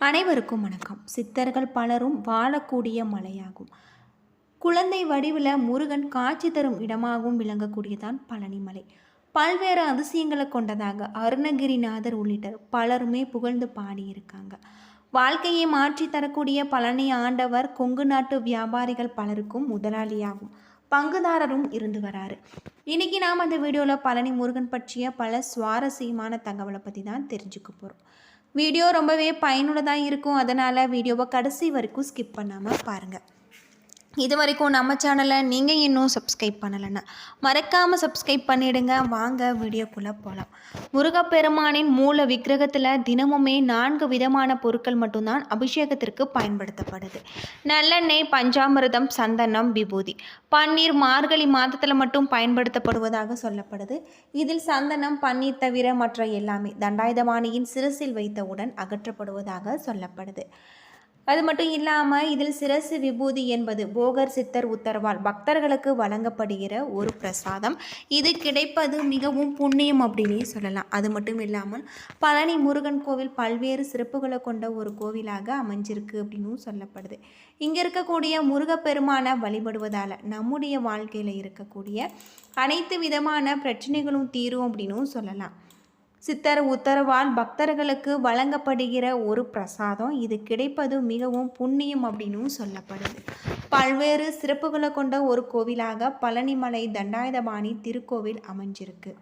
அனைவருக்கும் வணக்கம். சித்தர்கள் பலரும் வாழக்கூடிய மலையாகும். குழந்தை வடிவில் முருகன் காட்சி தரும் இடமாகவும் விளங்கக்கூடியதான் பழனிமலை பல்வேறு அதிசயங்களை கொண்டதாக அருணகிரிநாதர் உள்ளிட்ட பலருமே புகழ்ந்து பாடியிருக்காங்க. வாழ்க்கையை மாற்றி தரக்கூடிய பழனி ஆண்டவர் கொங்கு நாட்டு வியாபாரிகள் பலருக்கும் முதலாளியாகும் பங்குதாரரும் இருந்து வராரு. இன்னைக்கு நாம் அந்த வீடியோவில் பழனி முருகன் பற்றிய பல சுவாரஸ்யமான தகவலை பற்றி தான் தெரிஞ்சுக்க போகிறோம் வீடியோ ரொம்பவே பயனுள்ளதாக இருக்கும். அதனால் வீடியோவை கடைசி வரைக்கும் ஸ்கிப் பண்ணாமல் பாருங்கள் இது வரைக்கும் நம்ம சேனலை நீங்கள் இன்னும் சப்ஸ்கிரைப் பண்ணலைன்னா மறக்காமல் சப்ஸ்கிரைப் பண்ணிவிடுங்க வாங்க வீடியோக்குள்ளே போகலாம் முருகப்பெருமானின் மூல விக்கிரகத்தில் தினமுமே நான்கு விதமான பொருட்கள் மட்டும்தான் அபிஷேகத்திற்கு பயன்படுத்தப்படுது. நல்லெண்ணெய் பஞ்சாமிர்தம் சந்தனம் விபூதி. பன்னீர் மார்கழி மாதத்தில் மட்டும் பயன்படுத்தப்படுவதாக சொல்லப்படுது. இதில் சந்தனம் பன்னீர் தவிர மற்ற எல்லாமே தண்டாயுதபாணியின் சிறுசில் வைத்தவுடன் அகற்றப்படுவதாக சொல்லப்படுது. அது மட்டும் இல்லாமல் இதில் சிரசு விபூதி என்பது போகர் சித்தர் உத்தரவால் பக்தர்களுக்கு வழங்கப்படுகிற ஒரு பிரசாதம். இது கிடைப்பது மிகவும் புண்ணியம் அப்படின்னே சொல்லலாம். அது மட்டும் இல்லாமல் பழனி முருகன் கோவில் பல்வேறு சிறப்புகளை கொண்ட ஒரு கோவிலாக அமைஞ்சிருக்கு அப்படின்னும் சொல்லப்படுது. இங்கே இருக்கக்கூடிய முருகப்பெருமானை வழிபடுவதால் நம்முடைய வாழ்க்கையில் இருக்கக்கூடிய அனைத்து விதமான பிரச்சனைகளும் தீரும் அப்படின்னும் சொல்லலாம். சித்தர் உத்தரவால் பக்தர்களுக்கு வழங்கப்படுகிற ஒரு பிரசாதம். இது கிடைப்பது மிகவும் புண்ணியம் அப்படின்னும் சொல்லப்படுது. பல்வேறு சிறப்புகளை கொண்ட ஒரு கோவிலாக பழனிமலை தண்டாயுதபாணி திருக்கோவில் அமைஞ்சிருக்கு.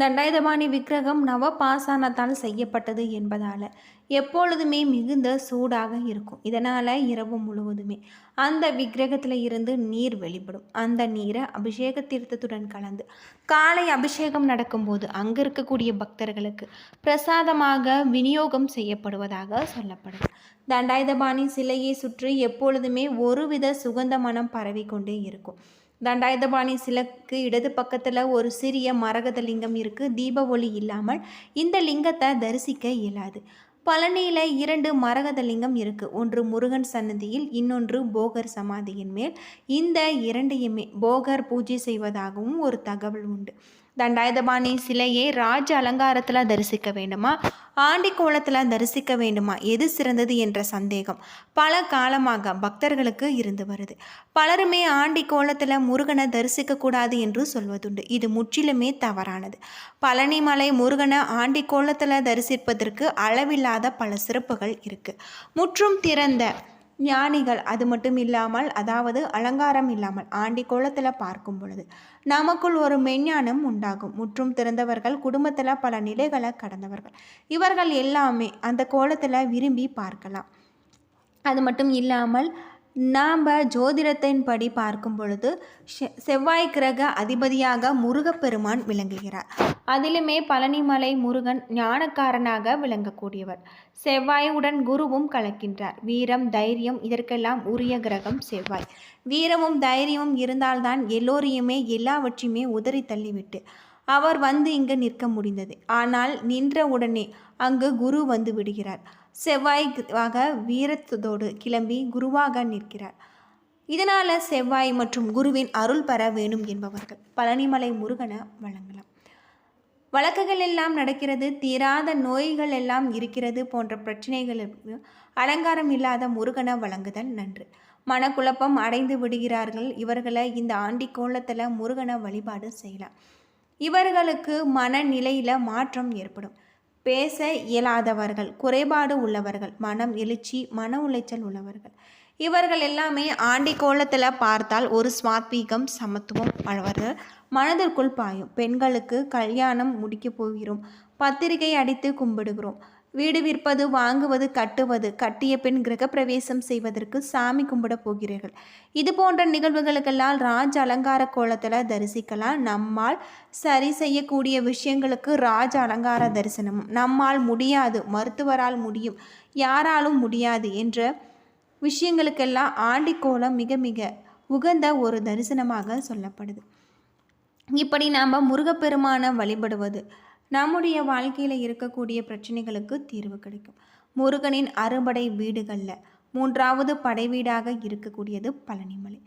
தண்டாயுதபாணி விக்கிரகம் நவ பாசானத்தால் செய்யப்பட்டது என்பதால் எப்பொழுதுமே மிகுந்த சூடாக இருக்கும். இதனால் இரவு முழுவதுமே அந்த விக்கிரகத்தில் இருந்து நீர் வெளிப்படும். அந்த நீரை அபிஷேக தீர்த்தத்துடன் கலந்து காலை அபிஷேகம் நடக்கும்போது அங்கே இருக்கக்கூடிய பக்தர்களுக்கு பிரசாதமாக விநியோகம் செய்யப்படுவதாக சொல்லப்படுது. தண்டாயுதபாணி சிலையை சுற்றி எப்பொழுதுமே ஒருவித சுகந்த மனம் பரவி கொண்டே இருக்கும். தண்டாயுதபாணி சிலைக்கு இடது பக்கத்தில் ஒரு சிறிய மரகத லிங்கம் இருக்குது தீப ஒளி இல்லாமல் இந்த லிங்கத்தை தரிசிக்க இயலாது. பழனியில் இரண்டு மரகத லிங்கம் இருக்குது ஒன்று முருகன் சன்னதியில் இன்னொன்று போகர் சமாதியின் மேல். இந்த இரண்டையுமே போகர் பூஜை செய்வதாகவும் ஒரு தகவல் உண்டு. தண்டாயுதபாணி சிலையை ராஜ அலங்காரத்தில் தரிசிக்க வேண்டுமா? ஆண்டி கோலத்தில் தரிசிக்க வேண்டுமா? எது சிறந்தது என்ற சந்தேகம் பல காலமாக பக்தர்களுக்கு இருந்து வருது. பலருமே ஆண்டி கோலத்தில் முருகனை தரிசிக்கக்கூடாது என்று சொல்வதுண்டு. இது முற்றிலுமே தவறானது. பழனிமலை முருகனை ஆண்டி கோலத்தில் தரிசிப்பதற்கு அளவில்லாத பல சிறப்புகள் இருக்குது முற்றும் திறந்த ஞானிகள் அது மட்டும் இல்லாமல் அதாவது அலங்காரம் இல்லாமல் ஆண்டி கோலத்தில் பார்க்கும் பொழுது நமக்குள் ஒரு மெஞ்ஞானம் உண்டாகும். முற்றும் திறந்தவர்கள் குடும்பத்தில் பல நிலைகளை கடந்தவர்கள். இவர்கள் எல்லாமே அந்த கோலத்தில் விரும்பி பார்க்கலாம். அது மட்டும் இல்லாமல் நாம் ஜோதிடத்தின்படி பார்க்கும் பொழுது செவ்வாய் கிரக அதிபதியாக முருகப்பெருமான் விளங்குகிறார். அதிலுமே பழனிமலை முருகன் ஞானக்காரனாக விளங்கக்கூடியவர். செவ்வாயுடன் குருவும் கலக்கின்றார். வீரம் தைரியம் இதற்கெல்லாம் உரிய கிரகம் செவ்வாய். வீரமும் தைரியமும் இருந்தால்தான் எல்லோரையுமே எல்லாவற்றையுமே உதறி தள்ளிவிட்டு அவர் வந்து இங்கு நிற்க முடிந்தது. ஆனால் நின்ற உடனே அங்கு குரு வந்து விடுகிறார். செவ்வாய்க்காக வீரத்தோடு கிளம்பி குருவாக நிற்கிறார். இதனால் செவ்வாய் மற்றும் குருவின் அருள் பெற வேணும் என்பவர்கள். பழனிமலை முருகனை வழங்கலாம். வழக்குகள் எல்லாம் நடக்கிறது தீராத நோய்கள் எல்லாம் இருக்கிறது போன்ற பிரச்சனைகளுக்கு அலங்காரம் இல்லாத முருகனை வழங்குதல் நன்று. மனக்குழப்பம் அடைந்து விடுகிறார்கள். இவர்களை இந்த ஆண்டி கோலத்தில் முருகனை வழிபாடு செய்யலாம். இவர்களுக்கு மனநிலையில் மாற்றம் ஏற்படும். பேச இயலாதவர்கள் குறைபாடு உள்ளவர்கள் மனம் எழுச்சி மன உளைச்சல் உள்ளவர்கள். இவர்கள் எல்லாமே ஆண்டி கோலத்தில் பார்த்தால் ஒரு சுவாத்வீகம் சமத்துவம் வளவர்கள் மனதிற்குள் பாயும். பெண்களுக்கு கல்யாணம் முடிக்கப் போகிறோம். பத்திரிகை அடித்து கும்பிடுகிறோம். வீடு விற்பது வாங்குவது கட்டுவது கட்டிய பின் கிரகப்பிரவேசம் செய்வதற்கு சாமி கும்பிட போகிறீர்கள். இது போன்ற நிகழ்வுகளுக்கெல்லாம் ராஜ அலங்கார கோலத்தில் தரிசிக்கலாம். நம்மால் சரி செய்யக்கூடிய விஷயங்களுக்கு ராஜ அலங்கார தரிசனமும் நம்மால் முடியாது மருத்துவரால் முடியும் யாராலும் முடியாது என்ற விஷயங்களுக்கெல்லாம் ஆண்டி கோலம் மிக மிக உகந்த ஒரு தரிசனமாக சொல்லப்படுது. இப்படி நாம் முருகப்பெருமானை வழிபடுவது நம்முடைய வாழ்க்கையில் இருக்கக்கூடிய பிரச்சனைகளுக்கு தீர்வு கிடைக்கும். முருகனின் அறுபடை வீடுகளில் மூன்றாவது படை வீடாக இருக்கக்கூடியது பழனிமலை.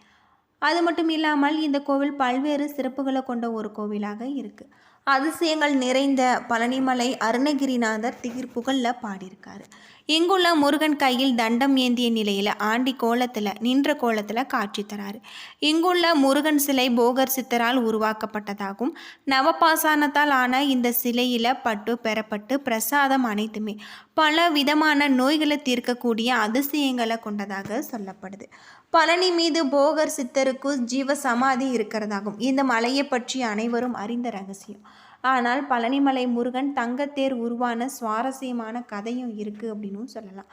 அது மட்டும் இல்லாமல் இந்த கோவில் பல்வேறு சிறப்புகளை கொண்ட ஒரு கோவிலாக இருக்குது அதிசயங்கள் நிறைந்த பழனிமலை அருணகிரிநாதர் தீர்ப்புகளில் பாடியிருக்காரு. இங்குள்ள முருகன் கையில் தண்டம் ஏந்திய நிலையில் ஆண்டி கோலத்தில் நின்ற கோலத்தில் காட்சி தராரு. இங்குள்ள முருகன் சிலை போகர் சித்தரால் உருவாக்கப்பட்டதாகும். நவபாசானத்தால் ஆன இந்த சிலையில் பட்டு பெறப்பட்டு பிரசாதம் அனைத்துமே பல விதமான நோய்களை தீர்க்கக்கூடிய அதிசயங்களை கொண்டதாக சொல்லப்படுது. பழனி மீது போகர் சித்தருக்கு ஜீவ சமாதி இருக்கிறதாகும். இந்த மலையை பற்றி அனைவரும் அறிந்த ரகசியம். ஆனால் பழனிமலை முருகன் தங்கத்தேர் உருவான சுவாரஸ்யமான கதையும் இருக்குது அப்படின்னும் சொல்லலாம்.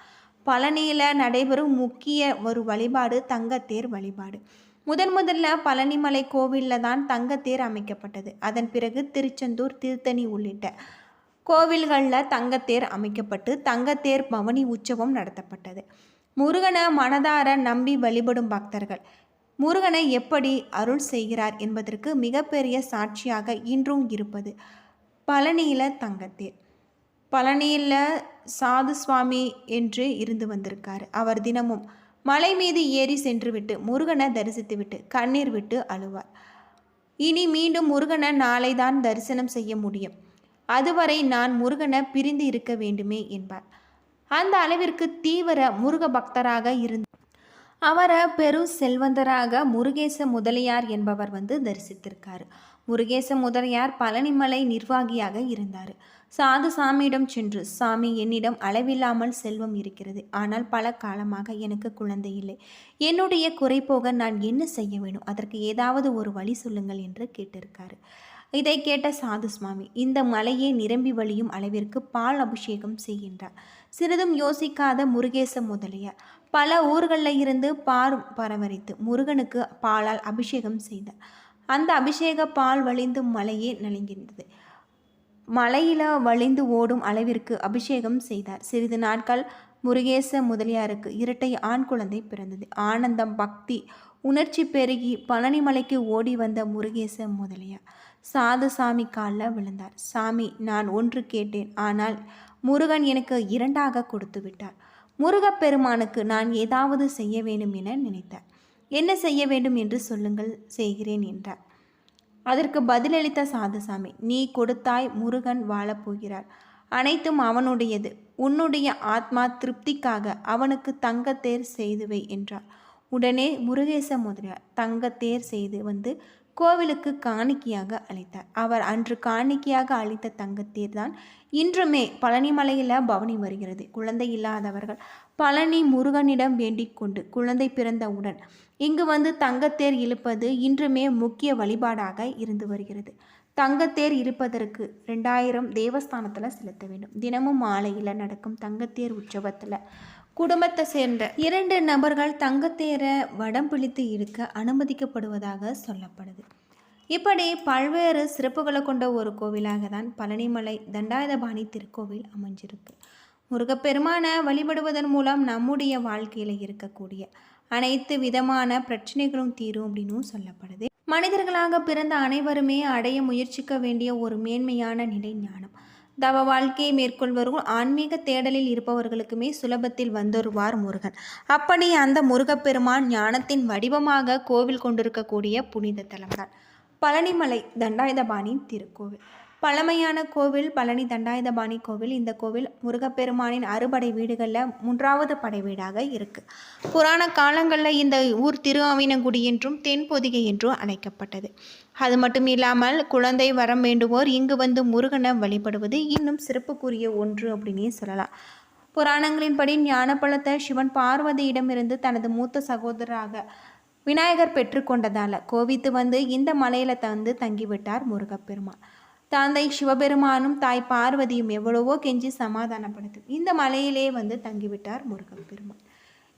பழனியில் நடைபெறும் முக்கிய ஒரு வழிபாடு தங்கத்தேர் வழிபாடு. முதன் முதல்ல பழனிமலை கோவிலில் தான் தங்கத்தேர் அமைக்கப்பட்டது. அதன் பிறகு திருச்செந்தூர் திருத்தணி உள்ளிட்ட கோவில்களில் தங்கத்தேர் அமைக்கப்பட்டு தங்கத்தேர் பவனி உற்சவம் நடத்தப்பட்டது. முருகனை மனதார நம்பி வழிபடும் பக்தர்கள். முருகனை எப்படி அருள் செய்கிறார் என்பதற்கு மிகப்பெரிய சாட்சியாக இன்றும் இருப்பது பழனியில் தங்கத்தேர். பழனியில் சாது சுவாமி என்று இருந்து வந்திருக்கார். அவர் தினமும் மலை மீது ஏறி சென்றுவிட்டு முருகனை தரிசித்துவிட்டு கண்ணீர் விட்டு அழுவார். இனி மீண்டும் முருகனை நாளை தான் தரிசனம் செய்ய முடியும். அதுவரை நான் முருகனை பிரிந்து இருக்க வேண்டுமே என்பார். அந்த அளவிற்கு தீவிர முருக பக்தராக இருந்த அவரை பெரும் செல்வந்தராக முருகேச முதலியார் என்பவர் வந்து தரிசித்திருக்கார். முருகேச முதலியார் பழனிமலை நிர்வாகியாக இருந்தார். சாது சாமியிடம் சென்று சாமி என்னிடம் அளவில்லாமல் செல்வம் இருக்கிறது. ஆனால் பல காலமாக எனக்கு குழந்தை இல்லை. என்னுடைய குறை போக நான் என்ன செய்ய வேண்டும்? அதற்கு ஏதாவது ஒரு வழி சொல்லுங்கள் என்று கேட்டிருக்காரு. இதை கேட்ட சாது சுவாமி இந்த மலையை நிரம்பி வழியும் அளவிற்கு பால் அபிஷேகம் செய்கின்றார். சிறிதும் யோசிக்காத முருகேச முதலியார் பல ஊர்களில் இருந்து பார் பரவரித்து முருகனுக்கு பாலால் அபிஷேகம் செய்தார் அந்த அபிஷேக பால் வழிந்து மலையே நலிங்கின்றது மலையில வழிந்து ஓடும் அளவிற்கு அபிஷேகம் செய்தார். சிறிது நாட்கள் முருகேச முதலியாருக்கு இரட்டை ஆண் குழந்தை பிறந்தது. ஆனந்தம் பக்தி உணர்ச்சி பெருகி பழனிமலைக்கு ஓடி வந்த முருகேச முதலியார் சாது சாமி காலில் விழுந்தார். சாமி நான் ஒன்று கேட்டேன். ஆனால் முருகன் எனக்கு இரண்டாக கொடுத்து விட்டார். முருகப்பெருமானுக்கு நான் ஏதாவது செய்ய வேண்டும் என நினைத்தார். என்ன செய்ய வேண்டும் என்று சொல்லுங்கள் செய்கிறேன் என்றார். அதற்கு பதிலளித்த சாதுசாமி நீ கொடுத்தாய் முருகன் வாழப்போகிறார் அனைத்தும் அவனுடையது. உன்னுடைய ஆத்மா திருப்திக்காக அவனுக்கு தங்கத்தேர் செய்துவை என்றார். உடனே முருகேச முதலியார் தங்கத்தேர் செய்து வந்து கோவிலுக்கு காணிக்கையாக அளித்தார் அவர் அன்று காணிக்கையாக அளித்த தங்கத்தேர் தான் இன்றுமே பழனிமலையில் பவனி வருகிறது. குழந்தை இல்லாதவர்கள் பழனி முருகனிடம் வேண்டிக் கொண்டு குழந்தை பிறந்தவுடன் இங்கு வந்து தங்கத்தேர் இழுப்பது இன்றுமே முக்கிய வழிபாடாக இருந்து வருகிறது. தங்கத்தேர் இருப்பதற்கு ரெண்டாயிரம் தேவஸ்தானத்தில் செலுத்த வேண்டும். தினமும் மாலையில் நடக்கும் தங்கத்தேர் உற்சவத்தில் குடும்பத்தை சேர்ந்த இரண்டு நபர்கள் தங்கத்தேர வடம் பிடித்து இழுக்க அனுமதிக்கப்படுவதாக சொல்லப்படுது. இப்படி பல்வேறு சிறப்புகளை கொண்ட ஒரு கோவிலாக தான் பழனிமலை தண்டாயுதபாணி திருக்கோவில் அமைஞ்சிருக்கு. முருகப்பெருமானை வழிபடுவதன் மூலம் நம்முடைய வாழ்க்கையில் இருக்கக்கூடிய அனைத்து விதமான பிரச்சனைகளும் தீரும் அப்படின்னும் சொல்லப்படுது. மனிதர்களாக பிறந்த அனைவருமே அடைய முயற்சிக்க வேண்டிய ஒரு மேன்மையான நிலை ஞானம். தவ வாழ்க்கையை மேற்கொள்வரும் ஆன்மீக தேடலில் இருப்பவர்களுக்குமே சுலபத்தில் வந்துருவார் முருகன். அப்படி அந்த முருகப்பெருமான் ஞானத்தின் வடிவமாக கோவில் கொண்டிருக்கக்கூடிய புனித தலம்தான். பழனிமலை தண்டாயுதபாணியின் திருக்கோவில். பழமையான கோவில் பழனி தண்டாயுதபாணி கோவில். இந்த கோவில் முருகப்பெருமானின் அறுபடை வீடுகளில் மூன்றாவது படை வீடாக இருக்குது புராண காலங்களில் இந்த ஊர் திருஆவினங்குடி என்றும் தென்பொதிகை என்றும் அழைக்கப்பட்டது. அது மட்டும் இல்லாமல் குழந்தை வரம் வேண்டுவோர் இங்கு வந்து முருகனை வழிபடுவது இன்னும் சிறப்புக்குரிய ஒன்று அப்படின்னே சொல்லலாம். புராணங்களின்படி ஞானப்பழத்தை சிவன் பார்வதியிடமிருந்து தனது மூத்த சகோதரராக விநாயகர் பெற்றுக்கொண்டதால் கோவித்து வந்து இந்த மலையில் தந்து தங்கிவிட்டார் முருகப்பெருமான். தந்தை சிவபெருமானும் தாய் பார்வதியும் எவ்வளவோ கெஞ்சி சமாதானப்படுத்து இந்த மலையிலே வந்து தங்கிவிட்டார் முருகன் பெருமான்.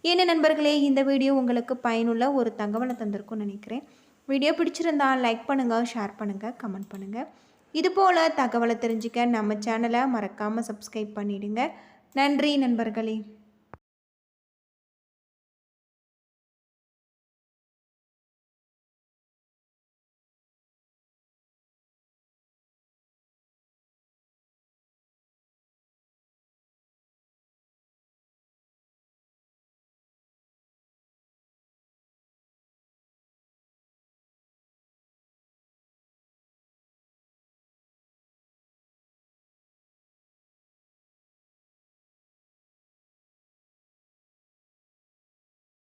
என்ன நண்பர்களே இந்த வீடியோ உங்களுக்கு பயனுள்ள ஒரு தகவலை தந்திருக்கும்னு நினைக்கிறேன். வீடியோ பிடிச்சிருந்தா லைக் பண்ணுங்கள் ஷேர் பண்ணுங்கள் கமெண்ட் பண்ணுங்கள் இதுபோல் தகவலை தெரிஞ்சுக்க நம்ம சேனலை மறக்காமல் சப்ஸ்கிரைப் பண்ணிவிடுங்க நன்றி நண்பர்களே.